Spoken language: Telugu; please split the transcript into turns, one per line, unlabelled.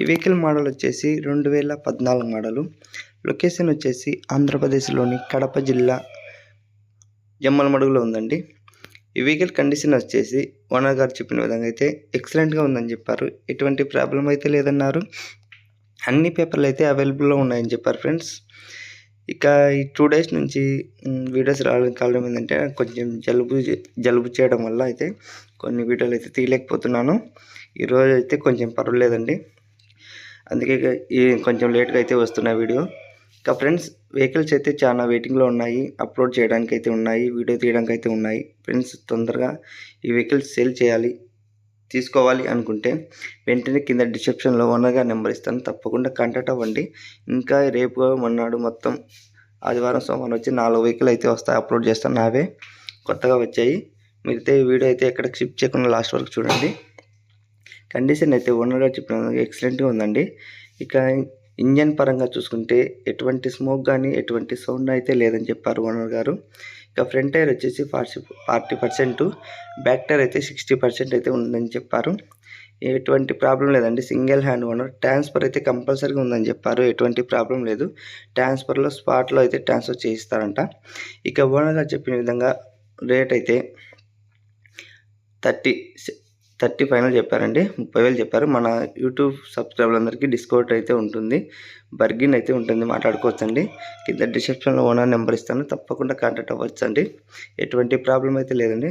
ఈ వెహికల్ మోడల్ వచ్చేసి రెండు వేల పద్నాలుగు మోడలు. లొకేషన్ వచ్చేసి ఆంధ్రప్రదేశ్లోని కడప జిల్లా జమ్మలమడుగులో ఉందండి. ఈ వెహికల్ కండిషన్ వచ్చేసి ఓనర్ గారు చెప్పిన విధంగా అయితే ఎక్సలెంట్గా ఉందని చెప్పారు. ఎటువంటి ప్రాబ్లం అయితే లేదన్నారు. అన్ని పేపర్లు అయితే అవైలబుల్లో ఉన్నాయని చెప్పారు ఫ్రెండ్స్. ఇక ఈ టూ డేస్ నుంచి వీడియోస్ రావడానికి కారణం ఏంటంటే కొంచెం జలుబు జలుబు చేయడం వల్ల అయితే కొన్ని వీడియోలు అయితే తీయలేకపోతున్నాను. ఈరోజు అయితే కొంచెం పర్వాలేదండి. అందుకే ఈ కొంచెం లేట్గా అయితే వస్తున్నాయి వీడియో. ఇక ఫ్రెండ్స్ వెహికల్స్ అయితే చాలా వెయిటింగ్లో ఉన్నాయి. అప్లోడ్ చేయడానికి అయితే ఉన్నాయి. వీడియో తీయడానికి అయితే ఉన్నాయి. ఫ్రెండ్స్ తొందరగా ఈ వెహికల్స్ సేల్ చేయాలి తీసుకోవాలి అనుకుంటే వెంటనే కింద డిస్క్రిప్షన్లో ఓనర్గా నెంబర్ ఇస్తాను. తప్పకుండా కాంటాక్ట్ అవ్వండి. ఇంకా రేపు మొన్నాడు మొత్తం ఆదివారం సోమవారం వచ్చి నాలుగు వెహికల్ అయితే వస్తాయి. అప్లోడ్ చేస్తాను. నావే కొత్తగా వచ్చాయి. మిగతా ఈ వీడియో అయితే ఎక్కడ స్కిప్ చేయకుండా లాస్ట్ వరకు చూడండి. కండిషన్ అయితే ఓనర్గా చెప్పిన ఎక్సలెంట్గా ఉందండి. ఇక ఇంజన్ పరంగా చూసుకుంటే ఎటువంటి స్మోక్ కానీ ఎటువంటి సౌండ్ అయితే లేదని చెప్పారు ఓనర్ గారు. ఇక ఫ్రంట్ టైర్ వచ్చేసి forty forty percent back tyre అయితే సిక్స్టీ పర్సెంట్ అయితే ఉందని చెప్పారు. ఎటువంటి ప్రాబ్లం లేదండి. సింగిల్ హ్యాండ్ ఓనర్ ట్రాన్స్ఫర్ అయితే కంపల్సరీగా ఉందని చెప్పారు. ఎటువంటి ప్రాబ్లం లేదు. ట్రాన్స్ఫర్లో స్పాట్లో అయితే ట్రాన్స్ఫర్ చేయిస్తారంట. ఇక ఓనర్గా చెప్పిన విధంగా రేట్ అయితే థర్టీ థర్టీ ఫైనల్ చెప్పారండి ముప్పై వేలు చెప్పారు. మన యూట్యూబ్ సబ్స్క్రైబర్లందరికీ డిస్కౌంట్ అయితే ఉంటుంది. బర్గిన్ అయితే ఉంటుంది మాట్లాడుకోవచ్చండి. కింద డిస్క్రిప్షన్లో ఓనర్ నెంబర్ ఇస్తాను. తప్పకుండా కాంటాక్ట్ అవ్వచ్చండి. ఎటువంటి ప్రాబ్లం అయితే లేదండి.